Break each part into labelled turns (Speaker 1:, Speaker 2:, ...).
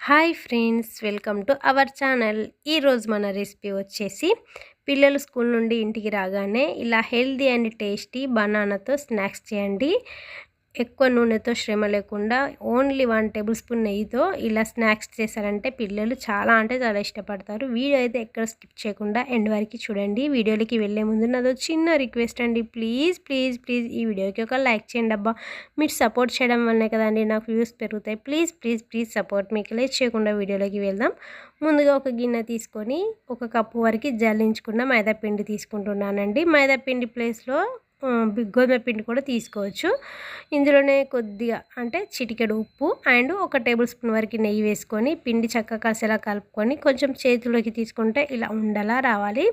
Speaker 1: Hi friends welcome to our channel. ఈరోజు మన recipe వచ్చేసి పిల్లలు స్కూల్ నుండి ఇంటికి రాగానే ఇలా హెల్దీ అండ్ టేస్టీ బనానాతో స్నాక్స్ చేయండి. ఎక్కువ నూనెతో శ్రమ లేకుండా ఓన్లీ వన్ టేబుల్ స్పూన్ నెయ్యితో ఇలా స్నాక్స్ చేశారంటే పిల్లలు చాలా అంటే చాలా ఇష్టపడతారు. వీడియో అయితే ఎక్కడ స్కిప్ చేయకుండా ఎండ్ వరకు చూడండి. వీడియోలకి వెళ్ళే ముందు నాదో చిన్న రిక్వెస్ట్ అండి. ప్లీజ్ ప్లీజ్ ప్లీజ్ ఈ వీడియోకి ఒక లైక్ చేయండి అబ్బా. మీరు సపోర్ట్ చేయడం వల్లనే కదండి నాకు వ్యూస్ పెరుగుతాయి. ప్లీజ్ ప్లీజ్ ప్లీజ్ సపోర్ట్ మీకు. లేట్ చేయకుండా వీడియోలోకి వెళ్దాం. ముందుగా ఒక గిన్నె తీసుకొని ఒక కప్పు వరకు జల్లించుకున్న మైదా పిండి తీసుకుంటున్నానండి. మైదా పిండి ప్లేస్లో గోధుమ పిండి కూడా తీసుకోవచ్చు. ఇందులోనే కొద్దిగా అంటే చిటికెడు ఉప్పు అండ్ ఒక టేబుల్ స్పూన్ వరకు నెయ్యి వేసుకొని పిండి చక్కగా కాసేలా కలుపుకొని కొంచెం చేతిలోకి తీసుకుంటే ఇలా ఉండలా రావాలి.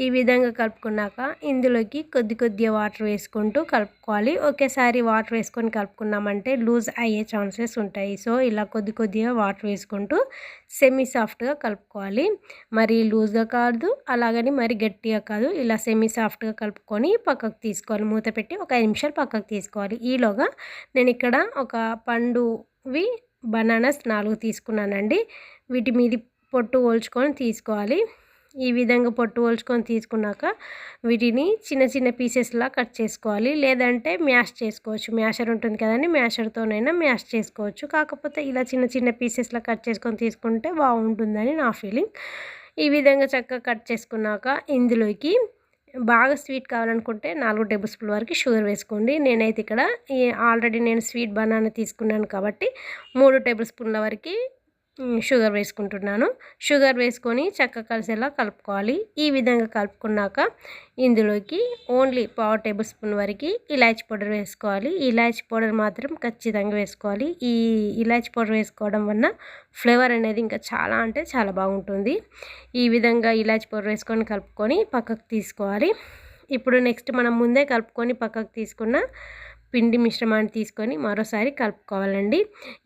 Speaker 1: ఈ విధంగా కలుపుకున్నాక ఇందులోకి కొద్ది కొద్దిగా వాటర్ వేసుకుంటూ కలుపుకోవాలి. ఒకేసారి వాటర్ వేసుకొని కలుపుకున్నామంటే లూజ్ అయ్యే ఛాన్సెస్ ఉంటాయి. సో ఇలా కొద్ది కొద్దిగా వాటర్ వేసుకుంటూ సెమీ సాఫ్ట్గా కలుపుకోవాలి. మరి లూజ్గా కాదు అలాగని మరి గట్టిగా కాదు ఇలా సెమీ సాఫ్ట్గా కలుపుకొని పక్కకు తీసుకోవాలి మూత పెట్టి ఒక ఐదు నిమిషాలు పక్కకు తీసుకోవాలి. ఈలోగా నేను ఇక్కడ ఒక పండువి బనానాస్ నాలుగు తీసుకున్నానండి. వీటి మీది పొట్టు ఓల్చుకొని తీసుకోవాలి. ఈ విధంగా పొట్టు ఓల్చుకొని తీసుకున్నాక వీటిని చిన్న చిన్న పీసెస్లా కట్ చేసుకోవాలి. లేదంటే మ్యాష్ చేసుకోవచ్చు. మ్యాషర్ ఉంటుంది కదండి మ్యాషర్తోనైనా మ్యాష్ చేసుకోవచ్చు. కాకపోతే ఇలా చిన్న చిన్న పీసెస్లా కట్ చేసుకొని తీసుకుంటే బాగుంటుందని నా ఫీలింగ్. ఈ విధంగా చక్కగా కట్ చేసుకున్నాక ఇందులోకి బాగా స్వీట్ కావాలనుకుంటే నాలుగు టేబుల్ స్పూన్ వరకు షుగర్ వేసుకోండి. నేనైతే ఇక్కడ ఆల్రెడీ నేను స్వీట్ బనానా తీసుకున్నాను కాబట్టి మూడు టేబుల్ స్పూన్ల వరకు షుగర్ వేసుకుంటున్నాను. షుగర్ వేసుకొని చక్కగా కలిసేలా కలుపుకోవాలి. ఈ విధంగా కలుపుకున్నాక ఇందులోకి ఓన్లీ పావు టేబుల్ స్పూన్ వరకు ఇలాచి పౌడర్ వేసుకోవాలి. ఇలాచి పౌడర్ మాత్రం ఖచ్చితంగా వేసుకోవాలి. ఈ ఇలాచి పౌడర్ వేసుకోవడం వల్ల ఫ్లేవర్ అనేది ఇంకా చాలా అంటే చాలా బాగుంటుంది. ఈ విధంగా ఇలాచి పౌడర్ వేసుకొని కలుపుకొని పక్కకు తీసుకోవాలి. ఇప్పుడు నెక్స్ట్ మనం ముందే కలుపుకొని పక్కకు తీసుకున్న పిండి మిశ్రమాన్ని తీసుకొని మరోసారి కలుపుకోవాలండి.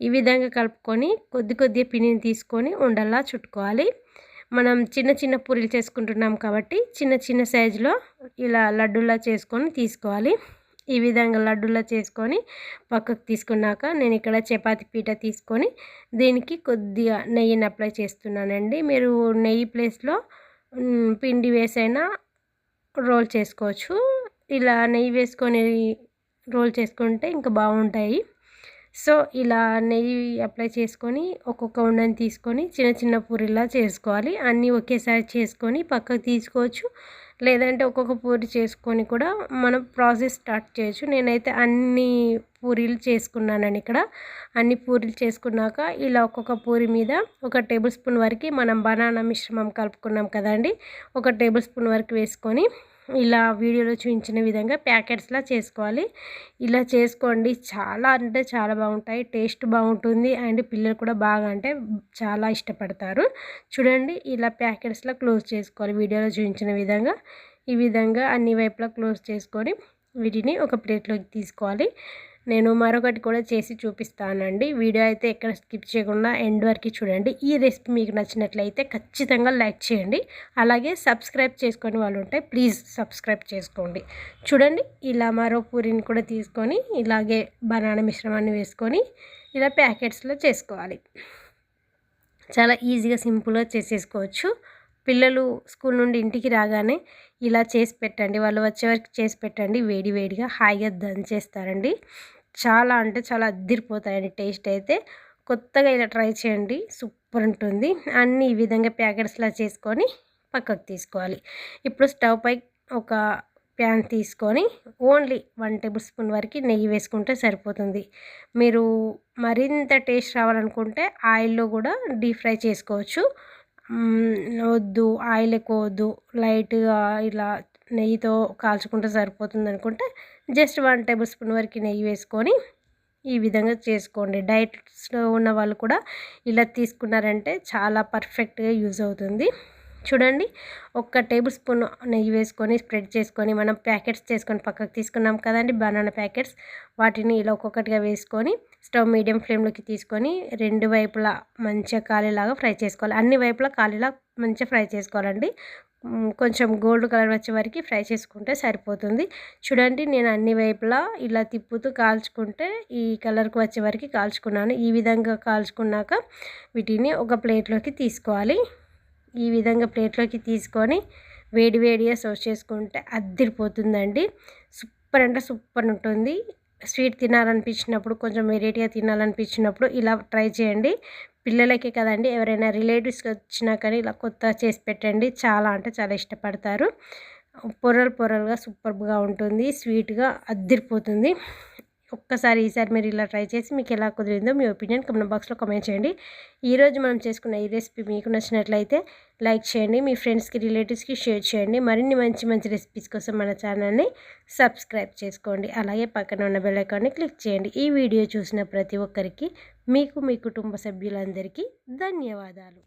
Speaker 1: ఈ విధంగా కలుపుకొని కొద్ది కొద్దిగా పిండిని తీసుకొని ఉండల్లా చుట్టుకోవాలి. మనం చిన్న చిన్న పూరీలు చేసుకుంటున్నాం కాబట్టి చిన్న చిన్న సైజులో ఇలా లడ్డూలా చేసుకొని తీసుకోవాలి. ఈ విధంగా లడ్డూలా చేసుకొని పక్కకు తీసుకున్నాక నేను ఇక్కడ చపాతి పీట తీసుకొని దీనికి కొద్దిగా నెయ్యిని అప్లై చేస్తున్నానండి. మీరు నెయ్యి ప్లేస్లో పిండి వేసైనా రోల్ చేసుకోవచ్చు. ఇలా నెయ్యి వేసుకొని రోల్ చేసుకుంటే ఇంకా బాగుంటాయి. సో ఇలా నెయ్యి అప్లై చేసుకొని ఒక్కొక్క ఉండని తీసుకొని చిన్న చిన్న పూరిలా చేసుకోవాలి. అన్నీ ఒకేసారి చేసుకొని పక్కకు తీసుకోవచ్చు. లేదంటే ఒక్కొక్క పూరి చేసుకొని కూడా మనం ప్రాసెస్ స్టార్ట్ చేయొచ్చు. నేనైతే అన్ని పూరీలు చేసుకున్నానని ఇక్కడ. అన్ని పూరీలు చేసుకున్నాక ఇలా ఒక్కొక్క పూరి మీద ఒక టేబుల్ స్పూన్ వరకు మనం బనానా మిశ్రమం కలుపుకున్నాం కదండి. ఒక టేబుల్ స్పూన్ వరకు వేసుకొని ఇలా వీడియోలో చూపించిన విధంగా ప్యాకెట్స్లా చేసుకోవాలి. ఇలా చేసుకోండి. చాలా అంటే చాలా బాగుంటాయి. టేస్ట్ బాగుంటుంది. అండ్ పిల్లలు కూడా బాగా అంటే చాలా ఇష్టపడతారు. చూడండి ఇలా ప్యాకెట్స్లా క్లోజ్ చేసుకోవాలి. వీడియోలో చూపించిన విధంగా. ఈ విధంగా అన్ని వైపులా క్లోజ్ చేసుకొని వీటిని ఒక ప్లేట్లోకి తీసుకోవాలి. నేను మరొకటి కూడా చేసి చూపిస్తానండి. వీడియో అయితే ఎక్కడ స్కిప్ చేయకుండా ఎండ్ వరకు చూడండి. ఈ రెసిపీ మీకు నచ్చినట్లయితే ఖచ్చితంగా లైక్ చేయండి. అలాగే సబ్స్క్రైబ్ చేసుకొని వాళ్ళు ఉంటే ప్లీజ్ సబ్స్క్రైబ్ చేసుకోండి. చూడండి ఇలా మరో పూరిని కూడా తీసుకొని ఇలాగే బనానా మిశ్రమాన్ని వేసుకొని ఇలా ప్యాకెట్స్లో చేసుకోవాలి. చాలా ఈజీగా సింపుల్గా చేసేసుకోవచ్చు. పిల్లలు స్కూల్ నుండి ఇంటికి రాగానే ఇలా చేసి పెట్టండి. వాళ్ళు వచ్చే వరకు చేసి పెట్టండి. వేడి వేడిగా హాయిగా దంచేస్తారండి. చాలా అంటే చాలా అద్దిరిపోతాయండి టేస్ట్ అయితే. కొత్తగా ఇలా ట్రై చేయండి. సూపర్ ఉంటుంది. అన్ని ఈ విధంగా ప్యాకెట్స్లా చేసుకొని పక్కకు తీసుకోవాలి. ఇప్పుడు స్టవ్ పై ఒక ప్యాన్ తీసుకొని ఓన్లీ వన్ టేబుల్ స్పూన్ వరకు నెయ్యి వేసుకుంటే సరిపోతుంది. మీరు మరింత టేస్ట్ రావాలనుకుంటే ఆయిల్లో కూడా డీప్ ఫ్రై చేసుకోవచ్చు. వద్దు ఆయిల్ ఎక్కువ వద్దు లైట్గా ఇలా నెయ్యితో కాల్చుకుంటే సరిపోతుంది అనుకుంటే జస్ట్ వన్ టేబుల్ స్పూన్ వరకు నెయ్యి వేసుకొని ఈ విధంగా చేసుకోండి. డైట్స్లో ఉన్న వాళ్ళు కూడా ఇలా తీసుకున్నారంటే చాలా పర్ఫెక్ట్గా యూజ్ అవుతుంది. చూడండి ఒక్క టేబుల్ స్పూన్ నెయ్యి వేసుకొని స్ప్రెడ్ చేసుకొని మనం ప్యాకెట్స్ చేసుకొని పక్కకు తీసుకున్నాం కదండి బనానా ప్యాకెట్స్. వాటిని ఇలా ఒక్కొక్కటిగా వేసుకొని స్టవ్ మీడియం ఫ్లేమ్లోకి తీసుకొని రెండు వైపులా మంచిగా కాలేలాగా ఫ్రై చేసుకోవాలి. అన్ని వైపులా కాలేలా మంచిగా ఫ్రై చేసుకోవాలండి. కొంచెం గోల్డ్ కలర్ వచ్చే వరకు ఫ్రై చేసుకుంటే సరిపోతుంది. చూడండి నేను అన్ని వైపులా ఇలా తిప్పుతూ కాల్చుకుంటే ఈ కలర్కి వచ్చే వరకు కాల్చుకున్నాను. ఈ విధంగా కాల్చుకున్నాక వీటిని ఒక ప్లేట్లోకి తీసుకోవాలి. ఈ విధంగా ప్లేట్లోకి తీసుకొని వేడి వేడిగా సర్వ్ చేసుకుంటే అద్దిరిపోతుందండి సూపర్ అంటే సూపర్ ఉంటుంది. స్వీట్ తినాలనిపించినప్పుడు కొంచెం వెరైటీగా తినాలనిపించినప్పుడు ఇలా ట్రై చేయండి. పిల్లలకే కదండి. ఎవరైనా రిలేటివ్స్ వచ్చినా కానీ ఇలా కొత్త చేసి పెట్టండి. చాలా అంటే చాలా ఇష్టపడతారు. పొరలు పొరలుగా సూపర్గా ఉంటుంది. స్వీట్గా అద్దిరిపోతుంది. ఒక్కసారి ఈసారి మీరు ఇలా ట్రై చేసి మీకు ఎలా కుదిరిందో మీ ఒపీనియన్ కమెంట్ బాక్స్లో కమెంట్ చేయండి. ఈరోజు మనం చేసుకున్న ఈ రెసిపీ మీకు నచ్చినట్లయితే లైక్ చేయండి మీ ఫ్రెండ్స్కి రిలేటివ్స్కి షేర్ చేయండి. మరిన్ని మంచి మంచి రెసిపీస్ కోసం మన ఛానల్ని సబ్స్క్రైబ్ చేసుకోండి. అలాగే పక్కన ఉన్న బెల్ ఐకాన్ని క్లిక్ చేయండి. ఈ వీడియో చూసిన ప్రతి ఒక్కరికి మీకు మీ కుటుంబ సభ్యులందరికీ ధన్యవాదాలు.